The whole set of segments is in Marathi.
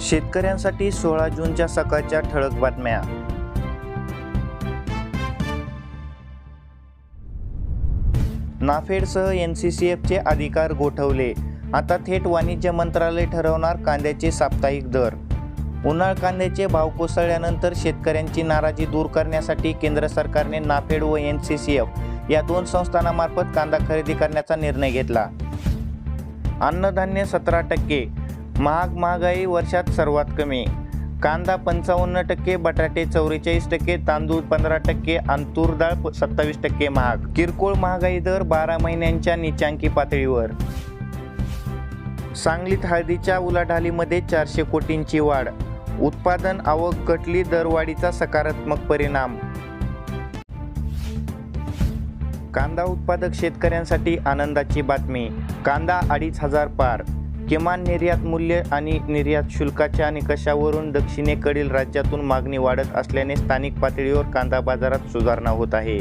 शेतकऱ्यांसाठी सोळा जूनच्या सकाळच्या ठळक बातम्या. नाफेडसह एन सी सी एफचे अधिकार गोठवले. आता थेट वाणिज्य मंत्रालय ठरवणार कांद्याचे साप्ताहिक दर. उन्हाळ कांद्याचे भाव कोसळल्यानंतर शेतकऱ्यांची नाराजी दूर करण्यासाठी केंद्र सरकारने नाफेड व एन सी सी एफ या दोन संस्थांमार्फत कांदा खरेदी करण्याचा निर्णय घेतला. अन्नधान्य सतरा टक्के महाग महागाई वर्षात सर्वात कमी. कांदा पंचावन्न टक्के बटाटे चौवेचाळीस टक्के तांदूळ पंधरा टक्के अंतूर डाळ सत्तावीस टक्के महाग. किरकोळ महागाई दर बारा महिन्यांच्या निचांकी पातळीवर. सांगलीत हळदीच्या उलाढालीमध्ये चारशे कोटींची वाढ. उत्पादन आवक घटली दरवाढीचा सकारात्मक परिणाम. कांदा उत्पादक शेतकऱ्यांसाठी आनंदाची बातमी. कांदा अडीच हजार पार. किमान निर्यात मूल्य आणि निर्यात शुल्काच्या निकषावरून दक्षिणेकडील राज्यातून मागणी वाढत असल्याने स्थानिक पातळीवर कांदा बाजारात सुधारणा होत आहे.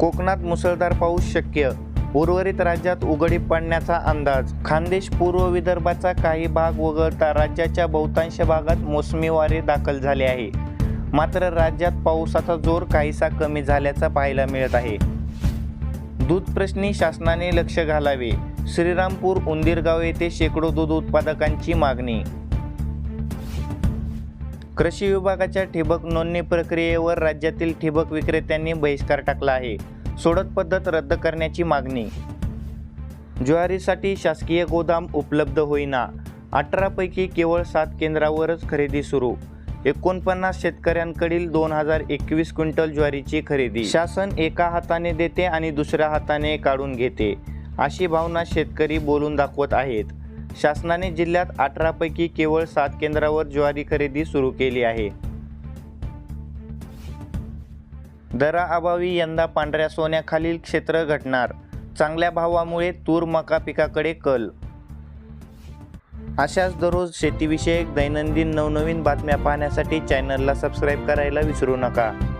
कोकणात मुसळधार पाऊस शक्य. उर्वरित राज्यात उघडी पडण्याचा अंदाज. खानदेश पूर्व विदर्भाचा काही भाग वगळता राज्याच्या बहुतांश भागात मोसमी वारे दाखल झाले आहे. मात्र राज्यात पावसाचा जोर काहीसा कमी झाल्याचा पाहायला मिळत आहे. दूध प्रश्नी शासनाने लक्ष घालावे. श्रीरामपूर उंदीरगाव येथे शेकडो दूध उत्पादकांची मागणी. कृषी विभागाच्या ठिबक नोंदणी प्रक्रियेवर राज्यातील ठिबक विक्रेत्यांनी बहिष्कार टाकला आहे. सोडत पद्धत रद्द करण्याची मागणी. ज्वारीसाठी शासकीय गोदाम उपलब्ध होईना. अठरापैकी केवळ सात केंद्रावरच खरेदी सुरू. एकोणपन्नास शेतकऱ्यांकडील दोन हजार एकवीस क्विंटल ज्वारीची खरेदी. शासन एका हाताने देते आणि दुसऱ्या हाताने काढून घेते. अशी भावना शेतकरी बोलून दाखवत आहेत. शासनाने जिल्ह्यात अठरापैकी केवळ सात केंद्रावर ज्वारी खरेदी सुरू केली आहे. दराअभावी यंदा पांढऱ्या सोन्याखालील क्षेत्र घटणार. चांगल्या भावामुळे तूर मका पिकाकडे कल. अशाच दररोज शेतीविषयक दैनंदिन नवनवीन बातम्या पाहण्यासाठी चॅनलला सबस्क्राईब करायला विसरू नका.